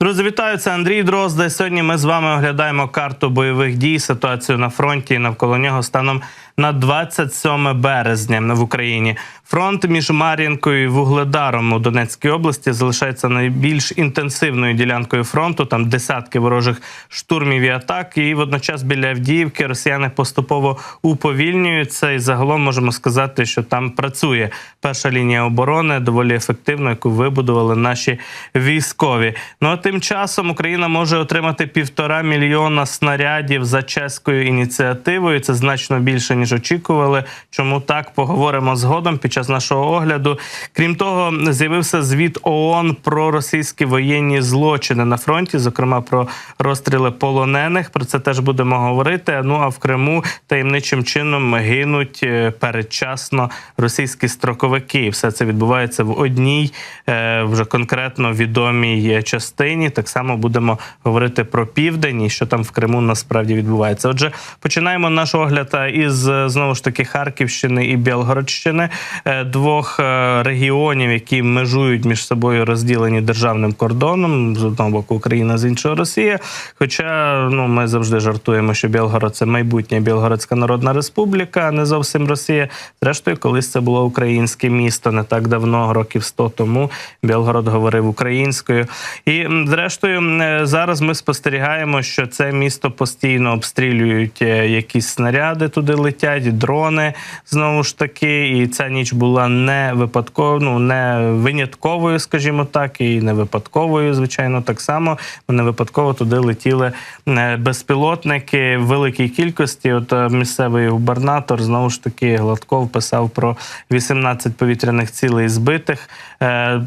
Друзі, вітаю! Це Андрій Дрозда. Сьогодні ми з вами оглядаємо карту бойових дій, ситуацію на фронті і навколо нього станом на 27 березня в Україні. Фронт між Мар'їнкою і Вугледаром у Донецькій області залишається найбільш інтенсивною ділянкою фронту. Там десятки ворожих штурмів і атак. І водночас біля Авдіївки росіяни поступово уповільнюються. І загалом можемо сказати, що там працює перша лінія оборони доволі ефективно, яку вибудували наші військові. Ну а тим часом Україна може отримати півтора мільйона снарядів за чеською ініціативою. Це значно більше ніж очікували. Чому так поговоримо згодом під час нашого огляду? Крім того, з'явився звіт ООН про російські воєнні злочини на фронті, зокрема про розстріли полонених. Про це теж будемо говорити. Ну а в Криму таємничим чином гинуть е, передчасно російські строковики. Все це відбувається в одній е, вже конкретно відомій частині. Так само будемо говорити про південь і що там в Криму насправді відбувається. Отже, починаємо наш огляд е, із е, знову ж таки Харківщини і Білгородщини, е, двох регіонів, які межують між собою розділені державним кордоном з одного боку Україна, з іншого Росія. Хоча ну ми завжди жартуємо, що Білгород це майбутня Білгородська Народна Республіка, а не зовсім Росія. Зрештою, колись це було українське місто не так давно, років 100 тому. Білгород говорив українською. І зрештою, е, зараз ми спостерігаємо, що це місто постійно обстрілюють е, якісь снаряди, туди летять, дрони знову ж таки. І ця ніч була не випадково, ну не винятковою, скажімо так, і не випадковою, звичайно, так само. Не випадково туди летіли е, безпілотники в великій кількості. От місцевий губернатор знову ж таки Гладков писав про 18 повітряних цілей збитих.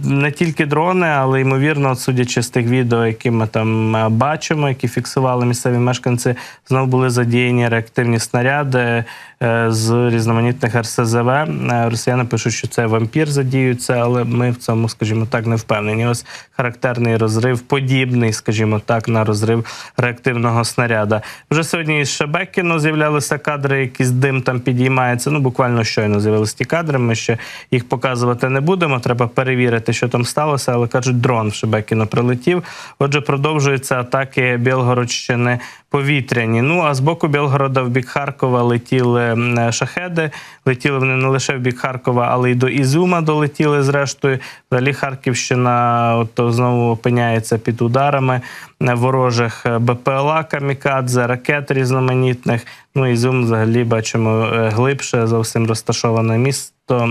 Не тільки дрони, але ймовірно, судячи з тих відео, які ми там е, бачимо, які фіксували місцеві мешканці, знову були задіяні реактивні снаряди з різноманітних РСЗВ. Е, Росіяни пишуть, що це вампір задіються, але ми в цьому, скажімо так, не впевнені. Ось характерний розрив, подібний, скажімо так, на розрив реактивного снаряда. Вже сьогодні із Шебекіно з'являлися кадри, якийсь дим там підіймається. Ну буквально щойно з'явилися ті кадри. Ми ще їх показувати не будемо. Треба перевірити, що там сталося. Але кажуть, дрон в Шебекіно прилетів. Отже, продовжуються атаки Білгородщини повітряні. Ну а з боку Білгорода в бік Харкова летіли шахеди. Летіли вони не лише в бік Харкова, але й до Ізюма долетіли. Зрештою, взагалі Харківщина от знову опиняється під ударами е, ворожих е, БПЛА камікадзе, ракет різноманітних. Ну Ізюм взагалі бачимо е, глибше зовсім розташоване місто.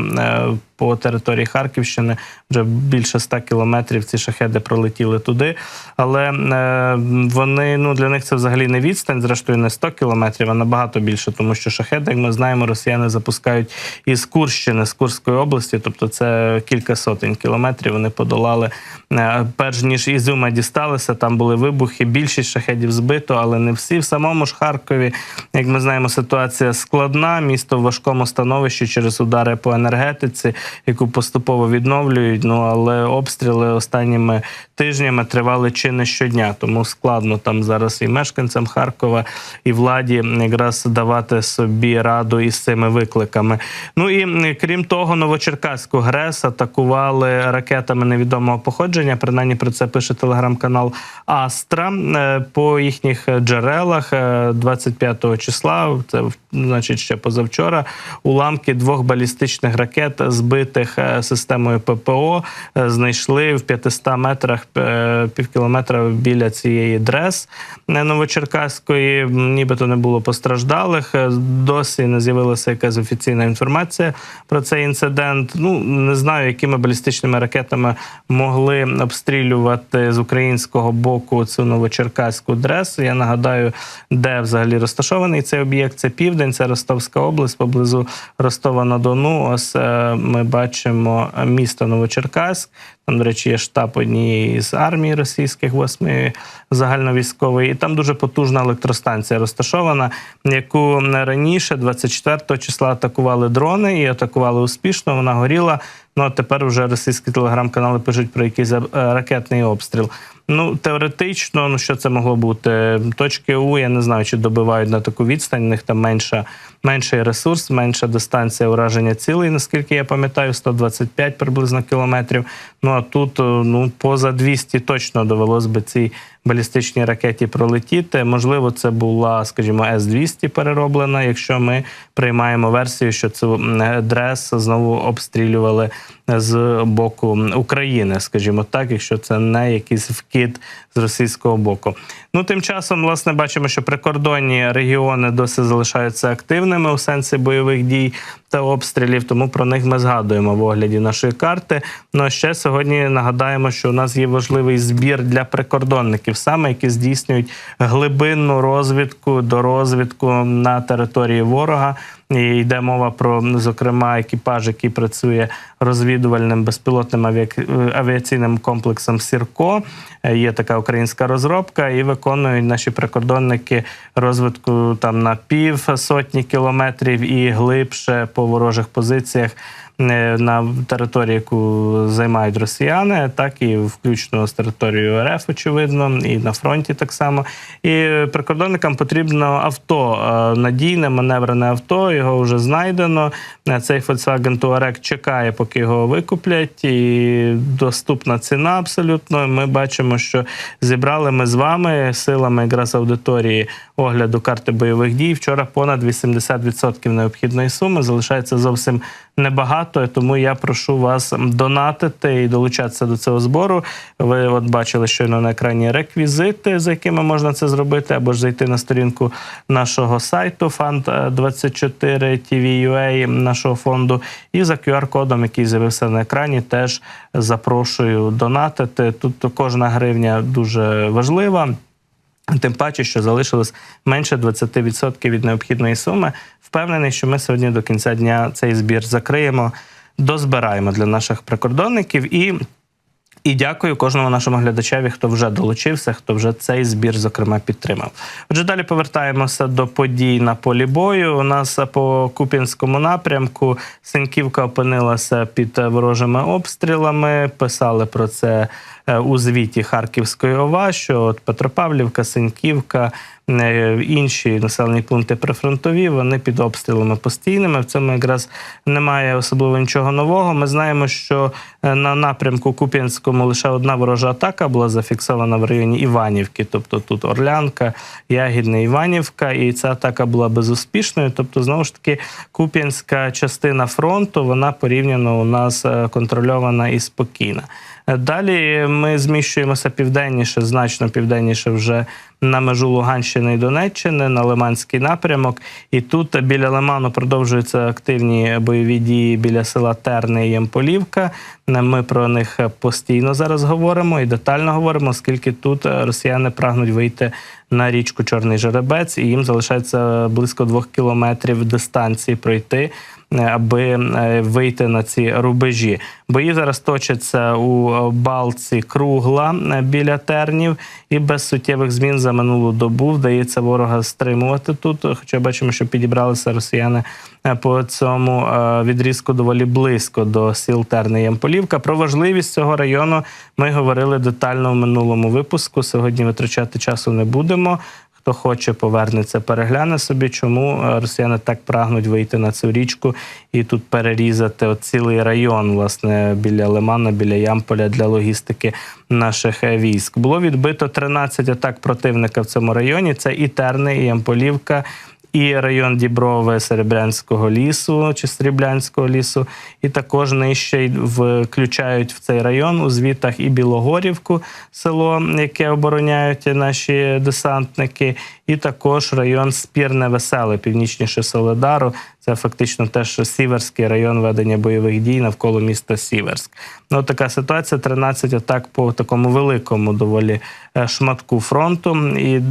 По території Харківщини вже більше 100 кілометрів ці шахеди пролетіли туди. Але е, вони ну для них це взагалі не відстань, зрештою не 100 кілометрів, а набагато більше, тому що шахеди, як ми знаємо, росіяни запускають із Курщини, з Курської області, тобто це кілька сотень кілометрів. Вони подолали е, перш ніж Ізюма дісталися. Там були вибухи. Більшість шахедів збито, але не всі. В самому ж Харкові, як ми знаємо, ситуація складна. Місто в важкому становищі через удари по енергетиці, яку поступово відновлюють. Ну але обстріли останніми тижнями тривали чи не щодня, тому складно там зараз і мешканцям Харкова, і владі якраз давати собі раду із цими викликами. Ну і крім того, Новочеркаську ГРЕС атакували ракетами невідомого походження. Принаймні про це пише телеграм-канал Астра Е, по їхніх джерелах е, 25 числа. Це значить ще позавчора. Уламки двох балістичних ракет, збитих е, системою ППО, е, знайшли в 500 метрах е, пів кілометра біля цієї дрес е, Новочеркаської. Нібито не було постраждалих. Е, Досі не з'явилася якась офіційна інформація про цей інцидент. Ну не знаю, якими балістичними ракетами могли обстрілювати з українського боку цю новочеркаську дрес. Я нагадаю, де взагалі розташований цей об'єкт. Це південь, це Ростовська область, поблизу Ростова на Дону. Ось е, ми бачимо місто Новочеркаськ. Там, до речі, є штаб однієї з армії російських восьмої загальновійськової, і там дуже потужна електростанція розташована, яку раніше, 24 числа, атакували дрони і атакували успішно. Вона горіла. Ну а тепер вже російські телеграм-канали пишуть про якийсь е, ракетний обстріл. Ну теоретично, ну що це могло бути? Точки У я не знаю, чи добивають на таку відстань. У них там менша менший ресурс, менша дистанція ураження цілей, наскільки я пам'ятаю, 125 приблизно кілометрів. Ну а тут е, ну поза 200 точно довелось би цій балістичній ракеті пролетіти. Можливо, це була, скажімо, С-200 перероблена, якщо ми приймаємо версію, що цю дрес знову обстрілювали з боку України, скажімо так, якщо це не якийсь вкид з російського боку. Ну тим часом, власне, бачимо, що прикордонні регіони досі залишаються активними у сенсі бойових дій та обстрілів. Тому про них ми згадуємо в огляді нашої карти. Ну а ще сьогодні нагадаємо, що у нас є важливий збір для прикордонників, саме які здійснюють глибинну розвідку до розвідку на території ворога. І йде мова про зокрема екіпаж, який працює розвідувальним безпілотним авіа- авіаційним комплексом Сірко. Е, Є така українська розробка, і виконують наші прикордонники розвитку там на пів сотні кілометрів і глибше по ворожих позиціях. На території, яку займають росіяни, так і включно з територією РФ, очевидно, і на фронті так само. І прикордонникам потрібно авто, е, надійне маневрене авто. Його вже знайдено. Е, Цей Volkswagen Touareg чекає, поки його викуплять, і доступна ціна абсолютно. Ми бачимо, що зібрали ми з вами силами якраз аудиторії огляду карти бойових дій. Вчора понад 80% необхідної суми залишається зовсім небагато. Тому я прошу вас донатити і долучатися до цього збору. Ви от бачили щойно на екрані реквізити, за якими можна це зробити, або ж зайти на сторінку нашого сайту Fund 24 TV.ua нашого фонду. І за QR-кодом, який з'явився на екрані, теж запрошую донатити. Тут кожна гривня дуже важлива. Тим паче, що залишилось менше 20% від необхідної суми. Впевнений, що ми сьогодні до кінця дня цей збір закриємо, дозбираємо для наших прикордонників і. І дякую кожному нашому глядачеві, хто вже долучився, хто вже цей збір, зокрема, підтримав. Отже, далі повертаємося до подій на полі бою. У нас по Куп'янському напрямку Синьківка опинилася під ворожими обстрілами. Писали про це у звіті Харківської ОВА, що от Петропавлівка, Синьківка, е, інші населені пункти прифронтові, вони під обстрілами постійними. В цьому якраз немає особливо нічого нового. Ми знаємо, що е, на напрямку Куп'янському лише одна ворожа атака була зафіксована в районі Іванівки, тобто тут Орлянка, Ягідне, Іванівка, і ця атака була безуспішною. Тобто, знову ж таки, Куп'янська частина фронту вона порівняно у нас е, контрольована і спокійна. Далі ми зміщуємося південніше, значно південніше вже на межу Луганщини і Донеччини, на Лиманський напрямок. І тут біля Лиману продовжуються активні бойові дії біля села Терни і Ямполівка. Ми про них постійно зараз говоримо і детально говоримо, оскільки тут росіяни прагнуть вийти на річку Чорний Жеребець, і їм залишається близько двох кілометрів дистанції пройти. Е, Аби е, вийти на ці рубежі, бої зараз точаться у е, балці кругла біля тернів, і без суттєвих змін за минулу добу вдається ворога стримувати тут. Хоча бачимо, що підібралися росіяни по цьому відрізку доволі близько до сіл Терни Ямполівка. Про важливість цього району ми говорили детально в минулому випуску. Сьогодні витрачати часу не будемо. Хто хоче, повернеться, перегляне собі, чому е, росіяни так прагнуть вийти на цю річку і тут перерізати от цілий район, власне, біля Лимана, біля Ямполя для логістики наших е, військ. Було відбито 13 атак противника в цьому районі. Це і Терни, і Ямполівка. І район Діброви Серебрянського лісу чи Сріблянського лісу, і також нижче включають в цей район у звітах і Білогорівку, село, яке обороняють наші десантники, і також район Спірне Веселе, північніше Соледару. Це фактично теж Сіверський район ведення бойових дій навколо міста Сіверськ. Ну така ситуація: 13 атак по такому великому доволі е, шматку фронту. І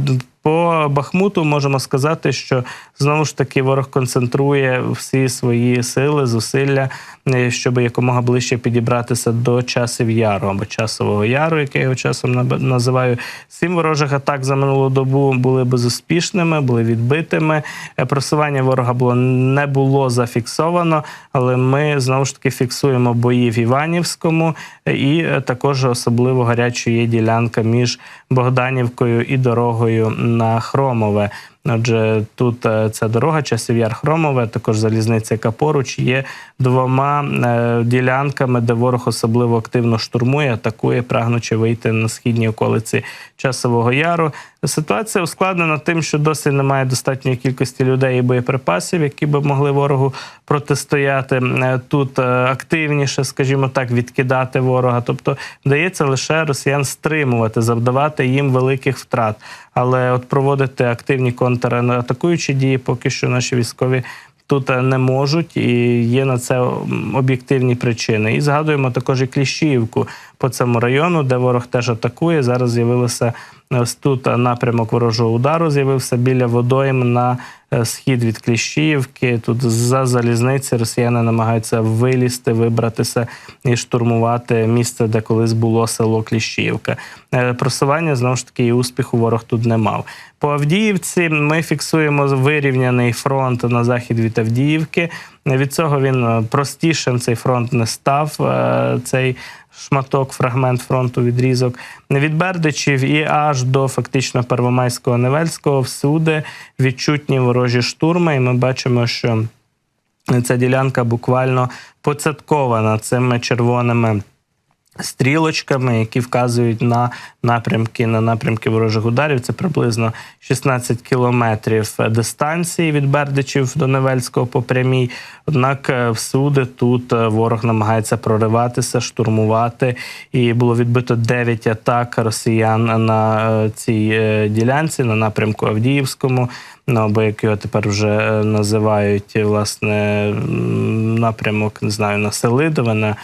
по Бахмуту можемо сказати, що знову ж таки ворог концентрує всі свої сили, зусилля, е, щоб якомога ближче підібратися до часів яру або часового яру, який я його часом називаю. Сім ворожих атак за минулу добу були безуспішними, були відбитими. Е, Просування ворога було не було зафіксовано, але ми знову ж таки фіксуємо бої в Іванівському, е, і також особливо гарячою є ділянка між Богданівкою і дорогою на Хромове. Отже, тут е, ця дорога, часів яр Хромове, також залізниця, яка поруч є двома е, ділянками, де ворог особливо активно штурмує, атакує, прагнучи вийти на східні околиці часового яру. Ситуація ускладнена тим, що досі немає достатньої кількості людей і боєприпасів, які би могли ворогу протистояти. Е, Тут е, активніше, скажімо так, відкидати ворога. Тобто вдається лише росіян стримувати, завдавати їм великих втрат. Але от проводити активні контратакуючі дії, поки що наші військові. Тут е, не можуть, і є на це об'єктивні причини. І згадуємо також і Кліщіївку по цьому району, де ворог теж атакує. Зараз з'явилося ось тут е, напрямок ворожого удару. З'явився біля водойм на е, схід від Кліщіївки. Тут за залізниці росіяни намагаються вилізти, вибратися і штурмувати місце, де колись було село Кліщіївка. Е, Просування знову ж таки і успіху ворог тут не мав. По Авдіївці ми фіксуємо вирівняний фронт на захід від Авдіївки. Від цього він е, простішим цей фронт не став. е, Цей шматок, фрагмент фронту, відрізок від Бердичів і аж до фактично Первомайського Невельського всюди відчутні ворожі штурми. І ми бачимо, що ця ділянка буквально поцяткована цими червоними. Стрілочками, які вказують на напрямки на напрямки ворожих ударів, це приблизно 16 кілометрів дистанції від Бердичів до Невельського по прямій. Однак е, всюди тут е, ворог намагається прориватися, штурмувати. І було відбито 9 атак росіян на е, цій ділянці, на напрямку Авдіївському. Ну, або як його тепер вже називають, власне, напрямок, не знаю, на Селидове, на,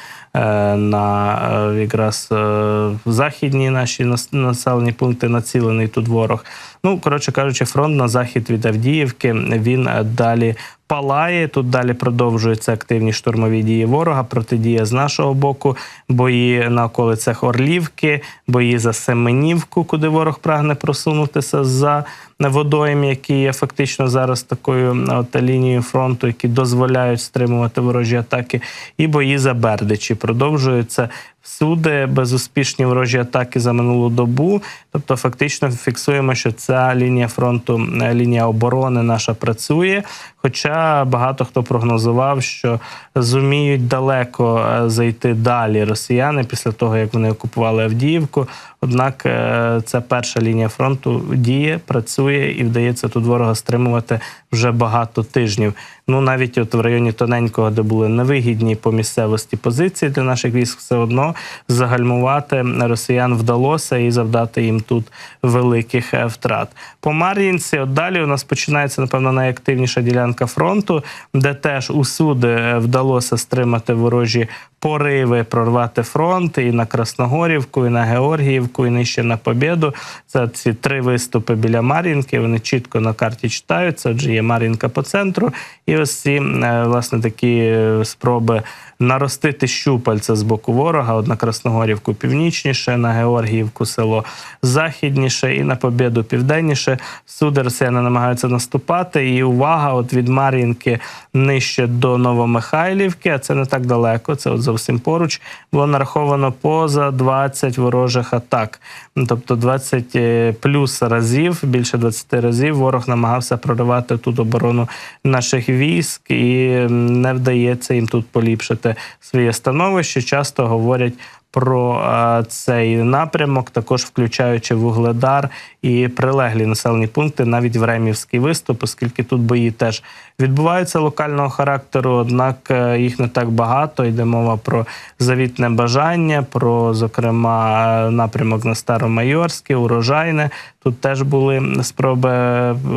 на е, якраз е, західні наші населені пункти націлений тут ворог. Ну, коротше кажучи, фронт на захід від Авдіївки він е, далі палає. Тут далі продовжуються активні штурмові дії ворога, протидія з нашого боку, бої на околицях Орлівки, бої за Семенівку, куди ворог прагне просунутися за водойм, які є фактично зараз такою от, лінією фронту, які дозволяють стримувати ворожі атаки, і бої за Бердичі продовжуються. Всюди безуспішні ворожі атаки за минулу добу. Тобто, фактично фіксуємо, що ця лінія фронту, е, лінія оборони наша працює. Хоча багато хто прогнозував, що зуміють далеко е, зайти далі росіяни після того, як вони окупували Авдіївку. Однак е, ця перша лінія фронту діє, працює і вдається тут ворога стримувати вже багато тижнів. Ну навіть от в районі тоненького, де були невигідні по місцевості позиції для наших військ, все одно загальмувати росіян вдалося і завдати їм тут великих е, втрат. По Мар'їнці, от далі у нас починається напевно найактивніша ділянка фронту, де теж усюди е, вдалося стримати ворожі пориви, прорвати фронт і на Красногорівку, і на Георгіївку, і нижче на Побєду. Це ці три виступи біля Мар'їнки. Вони чітко на карті читаються. Отже, є Мар'їнка по центру, і ось ці е, власне такі е, спроби наростити щупальця з боку ворога. От на Красногорівку північніше, на Георгіївку село західніше і на Побєду південніше. Всюди росіяни намагаються наступати. І увага, от від Мар'їнки нижче до Новомихайлівки, а це не так далеко. Це от зовсім поруч. Було нараховано поза 20 ворожих атак. Тобто 20 е, плюс разів, більше 20 разів ворог намагався проривати тут оборону наших військ, і не вдається їм тут поліпшити своє становище. Часто говорять. Про е, цей напрямок, також включаючи вугледар і прилеглі населені пункти, навіть Времівський виступ, оскільки тут бої теж відбуваються локального характеру, однак е, їх не так багато. Йде мова про завітне бажання, про зокрема е, напрямок на Старомайорське, урожайне. Тут теж були спроби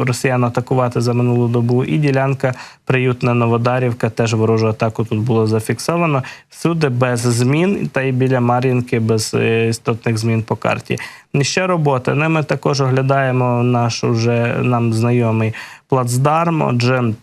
росіян атакувати за минулу добу. І ділянка приютна Новодарівка, теж ворожу атаку тут було зафіксовано. Всюди без змін, та й біля Мар'їнки без істотних змін по карті. Ще робота. Ми також оглядаємо наш уже нам знайомий плацдарм. Отже.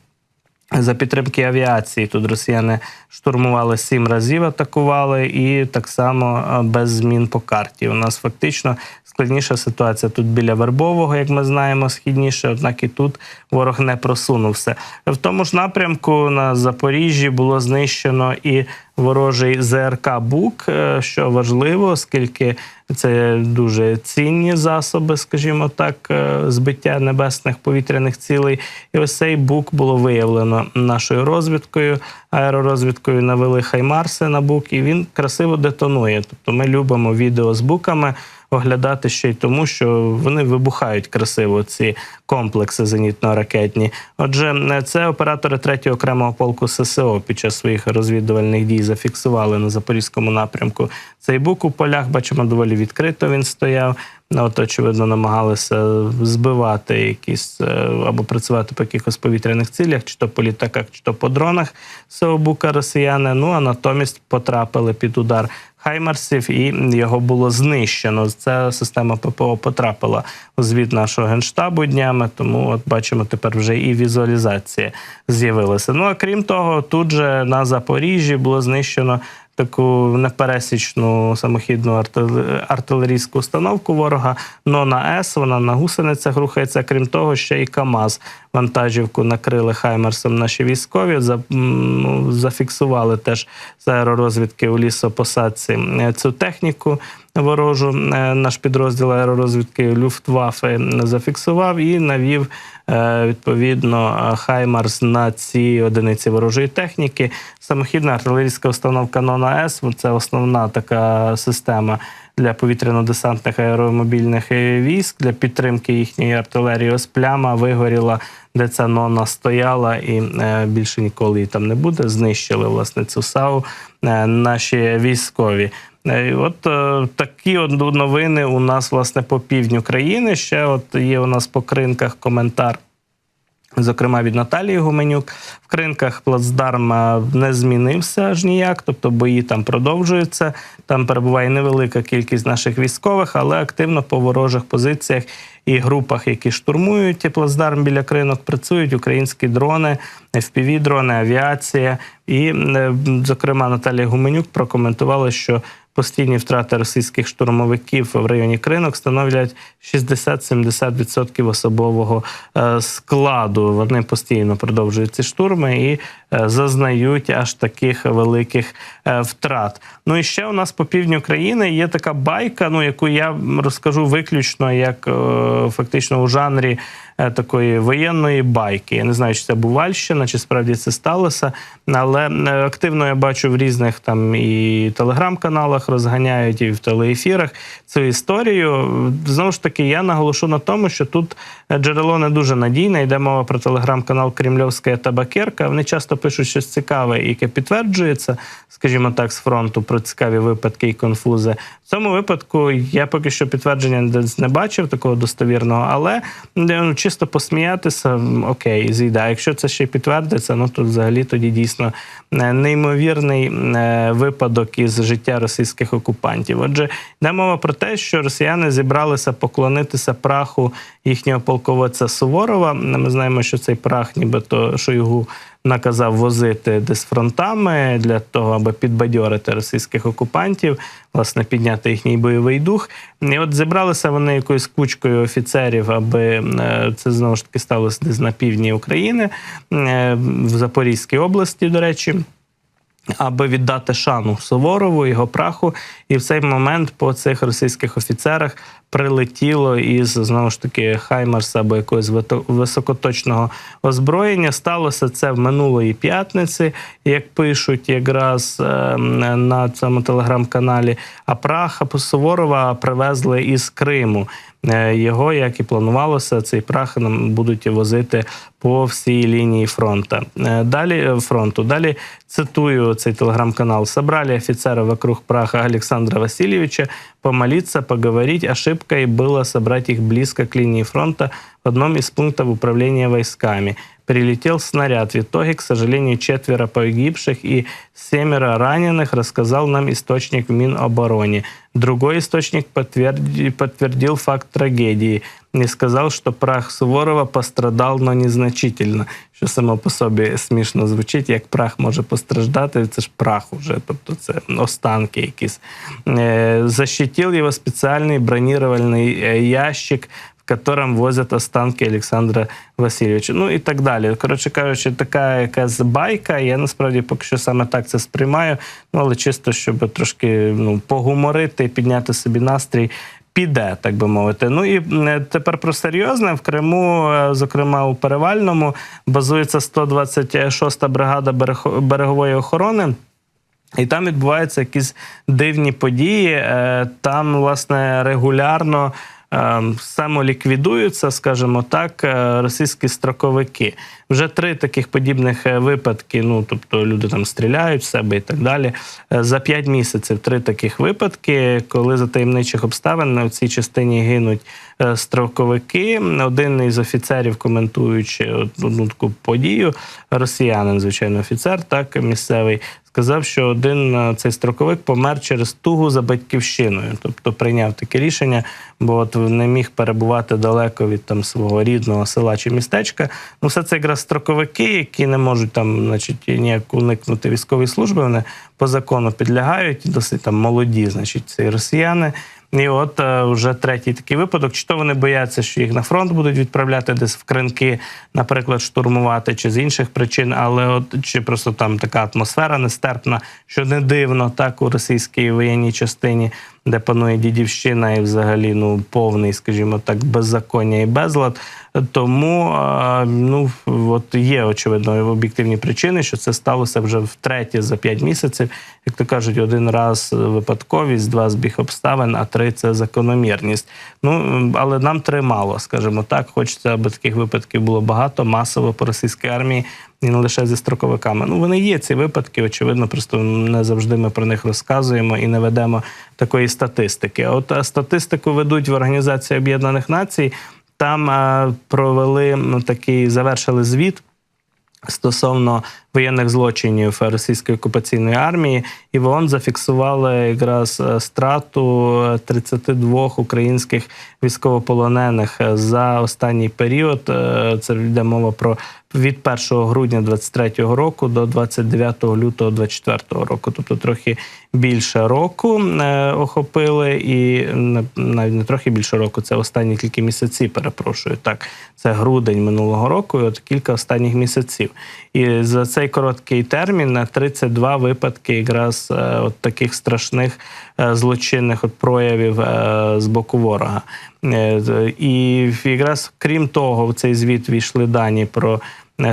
За підтримки авіації тут росіяни штурмували сім разів, атакували, і так само е, без змін по карті. У нас фактично складніша ситуація тут біля Вербового, як ми знаємо, східніше. Однак і тут ворог не просунувся. В тому ж напрямку на Запоріжжі було знищено і ворожий ЗРК Бук, е, що важливо, оскільки це дуже цінні засоби, скажімо так, е, збиття небесних повітряних цілей. І ось цей бук було виявлено нашою розвідкою, аеророзвідкою навели Хаймарси на бук, і він красиво детонує. Тобто ми любимо відео з буками оглядати ще й тому, що вони вибухають красиво, ці комплекси зенітно-ракетні. Отже, це оператори 3-го окремого полку ССО під час своїх розвідувальних дій зафіксували на запорізькому напрямку. Цей бук у полях бачимо доволі відкрито. Він стояв. От, очевидно, намагалися збивати якісь е, або працювати по якихось повітряних цілях, чи то по літаках, чи то по дронах Сеобука росіяни. Ну а натомість потрапили під удар Хаймарсів, і його було знищено. Ця система ППО потрапила у звіт нашого генштабу днями. Тому от бачимо, тепер вже і візуалізація з'явилася. Ну а крім того, тут же на Запоріжжі було знищено. Таку непересічну самохідну артил- артилерійську установку ворога Нона С. Вона на гусеницях рухається. Крім того, ще і КАМАЗ вантажівку накрили Хаймерсом наші військові. За, ну, зафіксували теж з аеророзвідки у лісопосадці е, цю техніку ворожу. Е, Наш підрозділ аеророзвідки Люфтваффе зафіксував і навів е, відповідно е, Хаймарс на ці одиниці ворожої техніки. Самохідна артилерійська установка Нона С це основна така система для повітряно-десантних аеромобільних військ для підтримки їхньої артилерії. Ось пляма вигоріла, де ця нона стояла, і е, більше ніколи її там не буде. Знищили власне цю САУ е, наші військові. Е, От такі новини у нас власне по півдню країни. Ще от є у нас по кринках коментар. Зокрема, від Наталії Гуменюк в кринках плацдарм не змінився аж ніяк, тобто бої там продовжуються. Там перебуває невелика кількість наших військових, але активно по ворожих позиціях і групах, які штурмують плацдарм біля кринок, працюють українські дрони, fpv дрони авіація. І, е, зокрема, Наталія Гуменюк прокоментувала, що постійні втрати російських штурмовиків в районі кринок становлять 60-70% особового е, складу. Вони постійно продовжують ці штурми і е, зазнають аж таких великих е, втрат. Ну і ще у нас по півдню країни є така байка, ну яку я розкажу виключно як фактично у жанрі такої воєнної байки. Я не знаю, чи це Бувальщина, чи справді це сталося, але е, активно я бачу в різних там і телеграм-каналах розганяють, і в телеефірах цю історію. Знову ж таки, я наголошу на тому, що тут е, джерело не дуже надійне. Йде мова про телеграм-канал Кремльовська табакерка. Вони часто пишуть щось цікаве, яке підтверджується, скажімо так, з фронту про цікаві випадки і конфузи. В цьому випадку я поки що підтвердження не бачив такого достовірного, але чисто посміятися, окей, зійде. А якщо це ще підтвердиться, ну то взагалі тоді дійсно е, неймовірний е, випадок із життя російських окупантів. Отже, йде мова про те, що росіяни зібралися поклонитися праху їхнього полководця Суворова. Ми знаємо, що цей прах, нібито Шойгу наказав возити десь фронтами для того, аби підбадьорити російських окупантів, власне, підняти їхній бойовий дух. І от зібралися вони якоюсь кучкою офіцерів, аби е, це знову ж таки сталося десь на півдні України, е, в Запорізькій області, до речі аби віддати шану Суворову, його праху. І в цей момент по цих російських офіцерах прилетіло із знову ж таки Хаймерса або якогось високоточного озброєння. Сталося це в минулої п'ятниці, як пишуть якраз е, на цьому телеграм-каналі. А праха Суворова привезли із Криму. Е, Його, як і планувалося, цей прах нам будуть возити по всій лінії фронту. Е, Далі е, фронту. Далі цитую цей телеграм-канал. Собрали офіцера вокруг праха Александра Васильевича помолиться, поговорить. Ошибкой было собрать их близко к линии фронта в одном из пунктов управления войсками. Прилетел снаряд. В итоге, к сожалению, четверо погибших и семеро раненых, рассказал нам источник в Минобороне. Другой источник подтверди- подтвердил факт трагедии и сказал, что прах Суворова пострадал, но незначительно. Що само по собі смішно звучить, як прах може постраждати, це ж прах уже, тобто це останки якісь. Е, Защитил його спеціальний бронірувальний е, ящик которым возять останки Олександра Васильовича. Ну і так далі. Коротше кажучи, така якась байка. Я насправді поки що саме так це сприймаю. Ну але чисто, щоб трошки ну, погуморити, підняти собі настрій. Піде, так би мовити. Ну і тепер про серйозне в Криму, е, зокрема у Перевальному, базується 126-та бригада берегової охорони. І там відбуваються якісь дивні події. Е, Там, власне, регулярно е, самоліквідуються, скажімо так, е, російські строковики. Вже три таких подібних е, випадки. Ну тобто люди там стріляють в себе і так далі. Е, За п'ять місяців три таких випадки, коли за таємничих обставин на цій частині гинуть строковики. Один із офіцерів, коментуючи одну таку подію, росіянин, звичайно, офіцер, так місцевий. Сказав, що один е, цей строковик помер через тугу за батьківщиною, тобто прийняв таке рішення, бо от не міг перебувати далеко від там свого рідного села чи містечка. Ну, все це якраз строковики, які не можуть там, значить, ніяк уникнути військової служби. Вони по закону підлягають, досить там молоді, значить, ці росіяни. І от е, вже третій такий випадок. Чи то вони бояться, що їх на фронт будуть відправляти десь в кринки, наприклад, штурмувати, чи з інших причин, але от чи просто там така атмосфера нестерпна, що не дивно, так у російській воєнній частині, де панує дідівщина і взагалі ну повний, скажімо так, беззаконня і безлад. Тому ну от є очевидно об'єктивні причини, що це сталося вже втретє за п'ять місяців. Як то кажуть, один раз випадковість, два збіг обставин, а три це закономірність. Ну але нам три мало, скажімо так. Хочеться, аби таких випадків було багато, масово по російській армії. І не лише зі строковиками. Ну вони є ці випадки. Очевидно, просто не завжди ми про них розказуємо і не ведемо такої статистики. От статистику ведуть в Організації Об'єднаних Націй. Там е, провели такий завершили звіт стосовно воєнних злочинів російської окупаційної армії, і в ООН зафіксували якраз е, страту е, 32 українських військовополонених е, за останній період. Е, Це йде мова про від 1 грудня 23 року до 29 лютого 24-го року, тобто трохи більше року е, охопили, і навіть не трохи більше року, це останні кілька місяців. Перепрошую. Так, це грудень минулого року, і от кілька останніх місяців. І за цей короткий термін на 32 випадки якраз е, от таких страшних е, злочинних от проявів е, з боку ворога. І якраз крім того, в цей звіт війшли дані про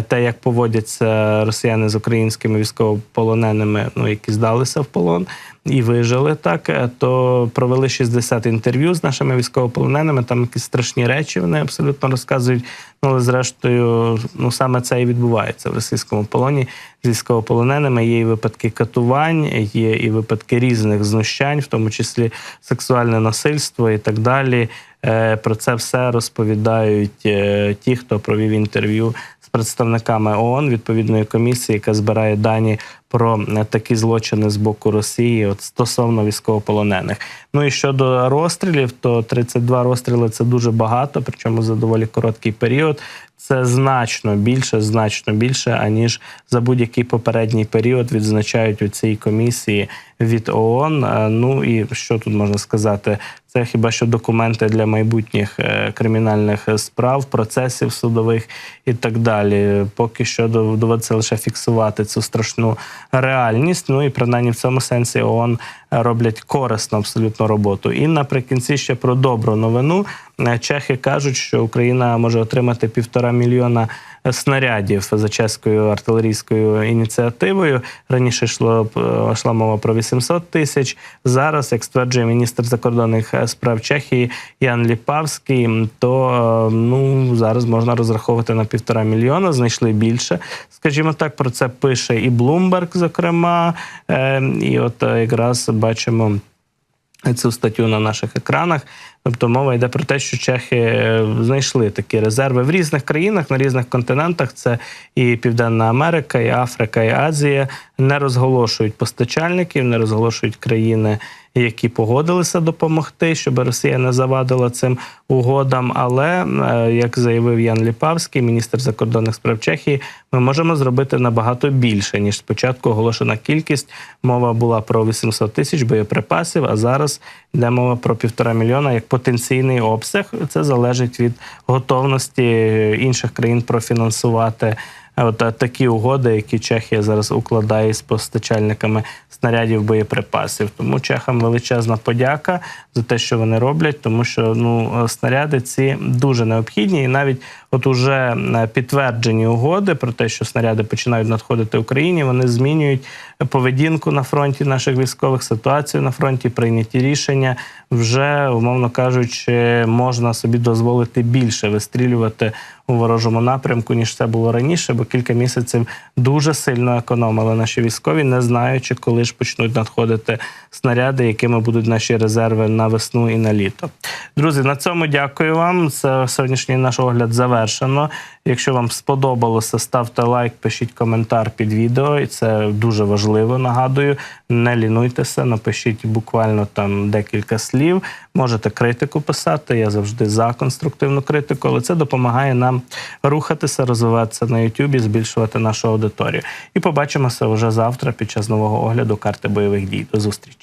те, як поводяться росіяни з українськими військовополоненими, ну які здалися в полон і вижили так. е, То провели 60 інтерв'ю з нашими військовополоненими. Там якісь страшні речі вони абсолютно розказують. Ну, але зрештою, ну саме це і відбувається в російському полоні з військовополоненими. Є і випадки катувань, є і випадки різних знущань, в тому числі сексуальне насильство і так далі. Е, Про це все розповідають е, ті, хто провів інтерв'ю представниками ООН, відповідної комісії, яка збирає дані про е, такі злочини з боку Росії, от стосовно військовополонених. Ну і щодо розстрілів, то 32 розстріли це дуже багато, причому за доволі короткий період. Це значно більше, значно більше, аніж за будь-який попередній період відзначають у цій комісії від ООН. Е, Ну і що тут можна сказати? Це хіба що документи для майбутніх е, кримінальних справ, процесів судових і так далі. Поки що дов- доводиться лише фіксувати цю страшну реальність. Ну і принаймні в цьому сенсі ООН роблять корисну абсолютно роботу. І наприкінці ще про добру новину. Е, Чехи кажуть, що Україна може отримати півтора мільйона снарядів за чеською артилерійською ініціативою. Раніше йшло е, йшла мова про 800 тисяч. Зараз, як стверджує міністр закордонних е, справ Чехії Ян Ліпавський, то ну зараз можна розраховувати на півтора мільйона. Знайшли більше. Скажімо так, про це пише і Bloomberg, зокрема. І от якраз бачимо цю статтю на наших екранах. Тобто мова йде про те, що чехи е, знайшли такі резерви в різних країнах, на різних континентах. Це і Південна Америка, і Африка, і Азія. Не розголошують постачальників, не розголошують країни, які погодилися допомогти, щоб Росія не завадила цим угодам. Але е, як заявив Ян Ліпавський, міністр закордонних справ Чехії, ми можемо зробити набагато більше ніж спочатку оголошена кількість. Мова була про 800 тисяч боєприпасів. А зараз йде мова про півтора мільйона. Як потенційний обсяг. Це залежить від готовності інших країн профінансувати. От такі угоди, які Чехія зараз укладає з постачальниками снарядів боєприпасів. Тому чехам величезна подяка за те, що вони роблять, тому що ну е, снаряди ці дуже необхідні, і навіть от уже е, підтверджені угоди про те, що снаряди починають надходити Україні, вони змінюють поведінку на фронті наших військових, ситуацію на фронті, прийняті рішення. Вже умовно кажучи, можна собі дозволити більше вистрілювати у ворожому напрямку, ніж це було раніше, бо кілька місяців дуже сильно економили наші військові, не знаючи, коли ж почнуть надходити снаряди, якими будуть наші резерви на весну і на літо. Друзі, на цьому дякую вам. Сьогоднішній наш огляд завершено. Якщо вам сподобалося, ставте лайк, пишіть коментар під відео, і це дуже важливо. Нагадую, не лінуйтеся, напишіть буквально там декілька слів. Можете критику писати. Я завжди за конструктивну критику, але це допомагає нам рухатися, розвиватися на Ютубі, збільшувати нашу аудиторію. І побачимося вже завтра під час нового огляду карти бойових дій. До зустрічі.